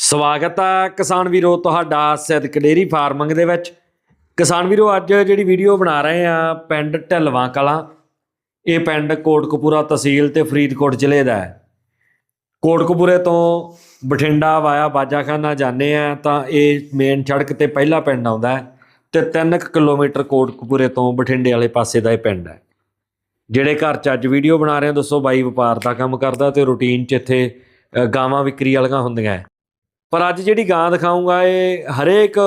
ਸਵਾਗਤ ਹੈ ਕਿਸਾਨ ਵੀਰੋ ਤੁਹਾਡਾ ਸਿੱਧਕ ਡੇਰੀ ਫਾਰਮਿੰਗ ਦੇ ਵਿੱਚ। ਕਿਸਾਨ ਵੀਰੋ, ਅੱਜ ਜਿਹੜੀ ਵੀਡੀਓ ਬਣਾ ਰਹੇ ਆ ਪਿੰਡ ਢਲਵਾਂ ਕਲਾਂ, ਇਹ ਪਿੰਡ ਕੋਟਕਪੂਰਾ ਤਹਿਸੀਲ ਤੇ ਫਰੀਦਕੋਟ ਜ਼ਿਲ੍ਹੇ ਦਾ ਹੈ। ਕੋਟਕਪੂਰੇ ਤੋਂ ਬਠਿੰਡਾ ਵਾਇਆ ਬਾਜਾਖਾਨਾ ਜਾਂਦੇ ਆ ਤਾਂ ਇਹ ਮੇਨ ਸੜਕ ਤੇ ਪਹਿਲਾ ਪਿੰਡ ਆਉਂਦਾ ਹੈ ਤੇ 3 ਕਿਲੋਮੀਟਰ ਕੋਟਕਪੂਰੇ ਤੋਂ ਬਠਿੰਡੇ ਵਾਲੇ ਪਾਸੇ ਦਾ ਇਹ ਪਿੰਡ ਹੈ। ਜਿਹੜੇ ਘਰ 'ਚ ਅੱਜ ਵੀਡੀਓ ਬਣਾ ਰਹੇ ਆ ਦੋਸਤੋ ਬਾਈ ਵਪਾਰ ਦਾ ਕੰਮ ਕਰਦਾ ਤੇ ਰੂਟੀਨ 'ਚ ਇੱਥੇ ਗਾਵਾਂ ਵਿਕਰੀ ਵਾਲੀਆਂ ਹੁੰਦੀਆਂ ਹੈ। ਪਰ ਅੱਜ ਜਿਹੜੀ ਗਾਂ ਦਿਖਾਉਂਗਾ, ਇਹ ਹਰੇਕ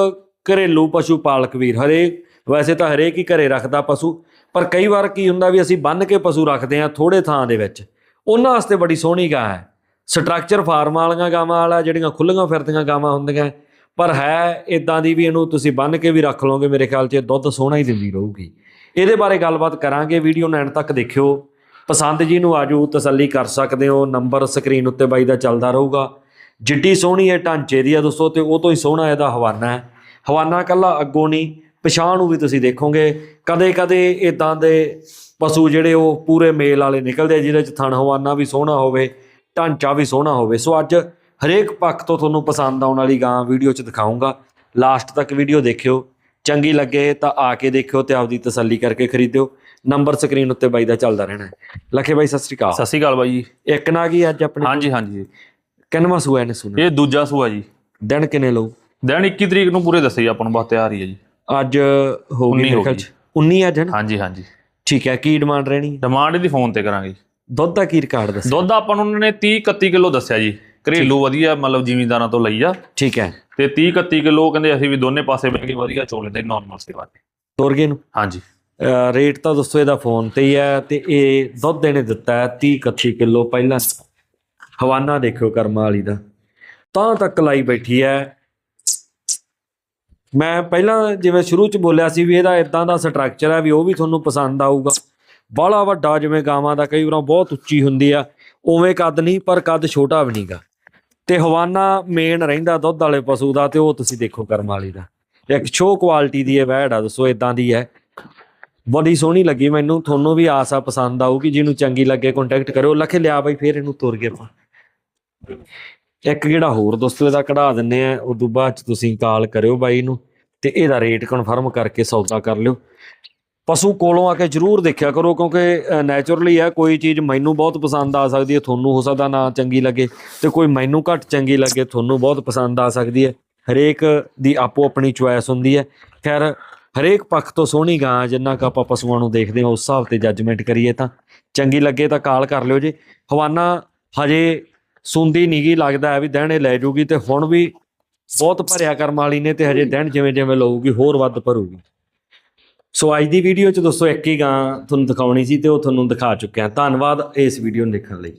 ਘਰੇਲੂ ਪਸ਼ੂ ਪਾਲਕ ਵੀਰ, ਹਰੇਕ, ਵੈਸੇ ਤਾਂ ਹਰੇਕ ਹੀ ਘਰੇ ਰੱਖਦਾ ਪਸ਼ੂ, ਪਰ ਕਈ ਵਾਰ ਕੀ ਹੁੰਦਾ ਵੀ ਅਸੀਂ ਬੰਨ ਕੇ ਪਸ਼ੂ ਰੱਖਦੇ ਆ ਥੋੜੇ ਥਾਂ ਦੇ ਵਿੱਚ। ਉਹਨਾਂ ਵਾਸਤੇ ਬੜੀ ਸੋਹਣੀ ਗਾਂ ਹੈ। ਸਟਰਕਚਰ ਫਾਰਮ ਵਾਲੀਆਂ ਗਾਵਾਂ ਵਾਲਾ, ਜਿਹੜੀਆਂ ਖੁੱਲੀਆਂ ਫਿਰਦੀਆਂ ਗਾਵਾਂ ਹੁੰਦੀਆਂ, ਪਰ ਹੈ ਇਦਾਂ ਦੀ ਵੀ ਇਹਨੂੰ ਤੁਸੀਂ ਬੰਨ ਕੇ ਵੀ ਰੱਖ ਲਓਗੇ, ਮੇਰੇ ਖਿਆਲ 'ਚ ਇਹ ਦੁੱਧ ਸੋਹਣਾ ਹੀ ਦਿੰਦੀ ਰਹੂਗੀ। ਇਹਦੇ ਬਾਰੇ ਗੱਲਬਾਤ ਕਰਾਂਗੇ, ਵੀਡੀਓ ਨੂੰ ਐਂਡ ਤੱਕ ਦੇਖਿਓ। ਪਸੰਦ ਜੀ ਨੂੰ ਆਜੂ, ਤਸੱਲੀ ਕਰ ਸਕਦੇ ਹੋ, ਨੰਬਰ ਸਕਰੀਨ ਉੱਤੇ ਬਾਈ ਦਾ ਚੱਲਦਾ ਰਹੂਗਾ। ਜਿੱਡੀ ਸੋਹਣੀ ਇਹ ਢਾਂਚੇ ਦੀ ਆ ਦੋਸਤੋ ਤੇ ਉਹ ਤੋਂ ਹੀ ਸੋਹਣਾ ਇਹਦਾ ਹਵਾਨਾ ਹੈ। ਹਵਾਨਾ ਕੱਲਾ ਅੱਗੋਂ ਨਹੀਂ ਪਛਾਣ ਨੂੰ ਵੀ ਤੁਸੀਂ ਦੇਖੋਗੇ। ਕਦੇ ਕਦੇ ਇਦਾਂ ਦੇ ਪਸ਼ੂ ਜਿਹੜੇ ਉਹ ਪੂਰੇ ਮੇਲ ਵਾਲੇ ਨਿਕਲਦੇ ਆ ਜਿਹਦੇ ਚ ਥਣ ਹਵਾਨਾ ਵੀ ਸੋਹਣਾ ਹੋਵੇ ਢਾਂਚਾ ਵੀ ਸੋਹਣਾ ਹੋਵੇ। ਸੋ ਅੱਜ ਹਰੇਕ ਪੱਖ ਤੋਂ ਤੁਹਾਨੂੰ ਪਸੰਦ ਆਉਣ ਵਾਲੀ ਗਾਂ ਵੀਡੀਓ ਚ ਦਿਖਾਉਂਗਾ ਲਾਸਟ ਤੱਕ ਵੀਡੀਓ ਦੇਖਿਓ। ਚੰਗੀ ਲੱਗੇ ਤਾਂ ਆ ਕੇ ਦੇਖਿਓ ਤੇ ਆਪਦੀ ਤਸੱਲੀ ਕਰਕੇ ਖਰੀਦਿਓ। ਨੰਬਰ ਸਕਰੀਨ ਉੱਤੇ ਬਾਈ ਦਾ ਚੱਲਦਾ ਰਹਿਣਾ ਹੈ। ਲੱਖੇ ਬਾਈ ਸਤਿ ਸ੍ਰੀ ਅਕਾਲ। ਸਤਿ ਸ਼੍ਰੀ ਅਕਾਲ ਬਾਈ ਇੱਕ ਨਾ ਕੀ ਅੱਜ ਆਪਣੇ ਹਾਂਜੀ ਹਾਂਜੀ। ਕਿੰਨਵਾਂ ਸੂਆ ਇਹਨੇ ਸੁਣਾ ਇਹ ਦੂਜਾ ਸੂਆ ਜੀ। ਦਿਨ ਕਿੰਨੇ ਲਊ? ਦਿਨ 21 ਤਰੀਕ ਨੂੰ ਪੂਰੇ ਦੱਸੇ ਆਪਾਂ ਨੂੰ ਬਸ ਤਿਆਰ ਹੀ ਹੈ ਜੀ। ਅੱਜ ਹੋ ਗਈ 19 ਮੇਰੇ ਖਿਆਲ ਗਈ। ਚ। 19 ਅੱਜ ਹੈ ਨਾ? ਹਾਂਜੀ ਹਾਂਜੀ। ਠੀਕ ਹੈ ਕੀ ਡਿਮਾਂਡ ਰਹਿਣੀ ਡਿਮਾਂਡ ਇਹਦੀ ਫੋਨ ਤੇ ਕਰਾਂਗੇ। ਦੁੱਧ ਦਾ ਕੀ ਰਿਕਾਰਡ ਦੱਸ ਦੁੱਧ ਆਪਾਂ ਨੂੰ ਉਹਨਾਂ ਨੇ 30 31 ਕਿਲੋ ਦੱਸਿਆ ਜੀ। ਘਰੇਲੂ ਵਧੀਆ ਮਤਲਬ ਜ਼ਿਮੀਂਦਾਰਾਂ ਤੋਂ ਲਈ ਆ। ਠੀਕ ਹੈ। ਤੇ 30 31 ਕਿਲੋ ਕਹਿੰਦੇ ਅਸੀਂ ਵੀ ਦੋਨੇ ਪਾਸੇ ਬਹਿ ਕੇ ਵਧੀਆ ਚੋਲ ਲੈਂਦੇ ਨਾਰਮਲ ਸੇਵਾ ਤੇ। ਤੋਰਗੇ ਨੂੰ ਹਾਂਜੀ। ਰੇਟ ਤਾਂ ਦੋਸਤੋ ਇਹਦਾ ਫੋਨ ਤੇ ਹੀ ਹੈ ਤੇ ਇਹ ਦੁੱਧ ਇਹਨੇ ਦਿੱਤਾ ਹੈ 30 31 ਕਿਲੋ ਪਹਿਲਾਂ ਹਵਾਨਾ ਦੇਖਿਓ ਕਰਮਾ ਵਾਲੀ ਦਾ। ਤਾਂ ਤੱਕ ਲਾਈ ਬੈਠੀ ਹੈ ਮੈਂ ਪਹਿਲਾਂ ਜਿਵੇਂ ਸ਼ੁਰੂ ਚ ਬੋਲਿਆ ਸੀ ਵੀ ਇਹਦਾ ਇਦਾਂ ਦਾ ਸਟਰਕਚਰ ਹੈ ਵੀ ਉਹ ਵੀ ਤੁਹਾਨੂੰ ਪਸੰਦ ਆਊਗਾ। ਬਾਹਲਾ ਵੱਡਾ ਜਿਵੇਂ ਗਾਵਾਂ ਦਾ ਕਈ ਵਾਰ ਬਹੁਤ ਉੱਚੀ ਹੁੰਦੀ ਆ, ਉਵੇਂ ਕੱਦ ਨਹੀਂ, ਪਰ ਕੱਦ ਛੋਟਾ ਵੀ ਨਹੀਂਗਾ ਤੇ ਹਵਾਨਾ ਮੇਨ ਰਹਿੰਦਾ ਦੁੱਧ ਵਾਲੇ ਪਸ਼ੂ ਦਾ ਤੇ ਉਹ ਤੁਸੀਂ ਦੇਖੋ ਕਰਮ ਵਾਲੀ ਦਾ। ਇੱਕ ਸ਼ੋ ਕੁਆਲਿਟੀ ਦੀ ਇਹ ਵੈੜ ਆ, ਦੱਸੋ ਇਦਾਂ ਦੀ ਹੈ ਬੜੀ ਸੋਹਣੀ ਲੱਗੀ ਮੈਨੂੰ, ਤੁਹਾਨੂੰ ਵੀ ਆਸ ਆ ਪਸੰਦ ਆਊਗੀ, ਜਿਹਨੂੰ ਚੰਗੀ ਲੱਗੇ ਕੰਟੈਕਟ ਕਰਿਓ। ਲਖੇ ਲਿਆ ਬਾਈ, ਫੇਰ ਇਹਨੂੰ ਤੁਰ ਗਏ ਆਪਾਂ। ਇੱਕ ਜਿਹੜਾ ਹੋਰ ਦੋਸਤੋ ਇਹਦਾ ਕਢਾ ਦਿੰਨੇ ਆ, ਉਦੋਂ ਬਾਅਦ ਚ ਤੁਸੀਂ ਕਾਲ ਕਰਿਓ ਬਾਈ ਨੂੰ ਤੇ ਇਹਦਾ ਰੇਟ ਕਨਫਰਮ ਕਰਕੇ ਸੌਦਾ ਕਰ ਲਿਓ। ਪਸ਼ੂ ਕੋਲੋਂ ਆ ਕੇ ਜਰੂਰ ਦੇਖਿਆ ਕਰੋ ਕਿਉਂਕਿ ਨੇਚਰਲੀ ਹੈ ਕੋਈ ਚੀਜ਼ ਮੈਨੂੰ ਬਹੁਤ ਪਸੰਦ ਆ ਸਕਦੀ ਹੈ, ਤੁਹਾਨੂੰ ਹੋ ਸਕਦਾ ਨਾ ਚੰਗੀ ਲੱਗੇ ਤੇ ਕੋਈ ਮੈਨੂੰ ਘੱਟ ਚੰਗੀ ਲੱਗੇ, ਤੁਹਾਨੂੰ ਬਹੁਤ ਪਸੰਦ ਆ ਸਕਦੀ ਹੈ। ਹਰੇਕ ਦੀ ਆਪੋ ਆਪਣੀ ਚੁਆਇਸ ਹੁੰਦੀ ਹੈ। ਖੈਰ, ਹਰੇਕ ਪੱਖ ਤੋਂ ਸੋਹਣੀ ਗਾਂ ਜਿੰਨਾ ਕੁ ਆਪਾਂ ਪਸ਼ੂਆਂ ਨੂੰ ਦੇਖਦੇ ਹਾਂ, ਉਸ ਹਿਸਾਬ ਤੇ ਜੱਜਮੈਂਟ ਕਰੀਏ ਤਾਂ। ਚੰਗੀ ਲੱਗੇ ਤਾਂ ਕਾਲ ਕਰ ਲਿਓ ਜੀ। ਹਵਾਨਾ ਹਜੇ ਸੁੰਦੀ ਨੀਗੀ ਲੱਗਦਾ ਹੈ ਵੀ ਦਹਿਣੇ ਲੈ ਜੂਗੀ ਤੇ ਹੁਣ ਵੀ ਬਹੁਤ ਭਰਿਆ ਕਰਮ ਵਾਲੀ ਨੇ ਤੇ ਹਜੇ ਦਹਿਣ ਜਿਵੇਂ ਜਿਵੇਂ ਲਊਗੀ, ਹੋਰ ਵੱਧ ਭਰੂਗੀ। ਸੋ ਅੱਜ ਦੀ ਵੀਡੀਓ ਚ ਦੋਸਤੋ ਇੱਕ ਹੀ ਗਾਂ ਤੁਹਾਨੂੰ ਦਿਖਾਉਣੀ ਸੀ ਤੇ ਉਹ ਤੁਹਾਨੂੰ ਦਿਖਾ ਚੁੱਕਿਆ। ਧੰਨਵਾਦ ਇਸ ਵੀਡੀਓ ਨੂੰ ਦੇਖਣ ਲਈ।